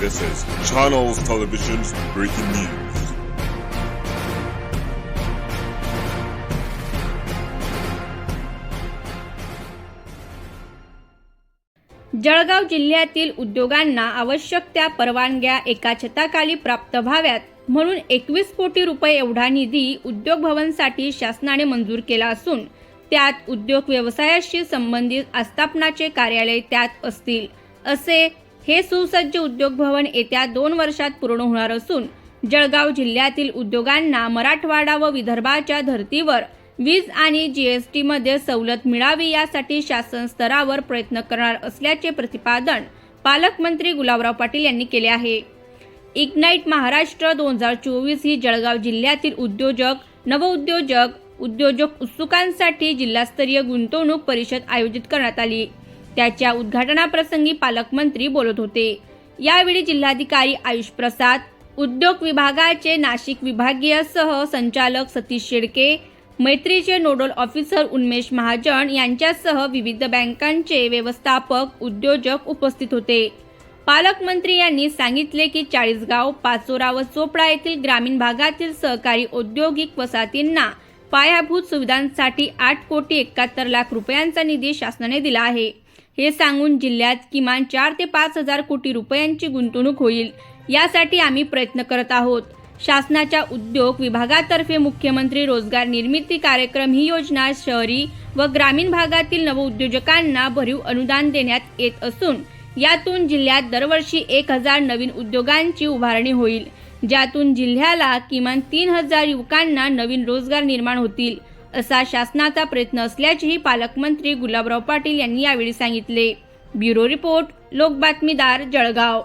This is Channels Television's breaking news. Jalgaon जिल्ह्यातील उद्योगांना आवश्यक त्या परवानग्या एका छताखाली प्राप्त व्हाव्यात म्हणून एकवीस कोटी रुपये एवढा निधी उद्योग भवनसाठी शासनाने मंजूर केला असून त्यात उद्योग व्यवसायाशी संबंधित आस्थापनाचे कार्यालय त्यात असतील असे हे सुसज्ज उद्योग भवन येत्या दोन वर्षात पूर्ण होणार असून जळगाव जिल्ह्यातील उद्योगांना मराठवाडा व विदर्भाच्या धर्तीवर वीज आणि जी एस टीमध्ये सवलत मिळावी यासाठी शासन स्तरावर प्रयत्न करणार असल्याचे प्रतिपादन पालकमंत्री गुलाबराव पाटील यांनी केले आहे. इग्नाईट महाराष्ट्र दोन हजार चोवीस ही जळगाव जिल्ह्यातील उद्योजक नवउद्योजक उद्योजक उत्सुकांसाठी जिल्हास्तरीय गुंतवणूक परिषद आयोजित करण्यात आली. त्याच्या उद्घाटनाप्रसंगी पालकमंत्री बोलत होते. यावेळी जिल्हाधिकारी आयुष प्रसाद उद्योग विभागाचे नाशिक विभागीय सह संचालक सतीश शेडके मैत्रीचे नोडल ऑफिसर उन्मेश महाजन यांच्यासह विविध बँकांचे व्यवस्थापक उद्योजक उपस्थित होते. पालकमंत्री यांनी सांगितले की चाळीसगाव पाचोरा व चोपडा येथील ग्रामीण भागातील सहकारी औद्योगिक वसाहतींना पायाभूत सुविधांसाठी आठ कोटी एकाहत्तर लाख रुपयांचा निधी शासनाने दिला आहे. हे सांगून जिल्ह्यात किमान चार ते पाच हजार कोटी रुपयांची गुंतवणूक होईल यासाठी आम्ही प्रयत्न करत आहोत. शासनाच्या उद्योग विभागातर्फे मुख्यमंत्री रोजगार निर्मिती कार्यक्रम ही योजना शहरी व ग्रामीण भागातील नवउद्योजकांना भरीव अनुदान देण्यात येत असून यातून जिल्ह्यात दरवर्षी एक हजार नवीन उद्योगांची उभारणी होईल ज्यातून जिल्ह्याला किमान तीन हजार युवकांना नवीन रोजगार निर्माण होतील. असा शासनाचा प्रयत्न असल्याचेही पालकमंत्री गुलाबराव पाटील यांनी यावेळी सांगितले. ब्युरो रिपोर्ट लोकबातमीदार जळगाव.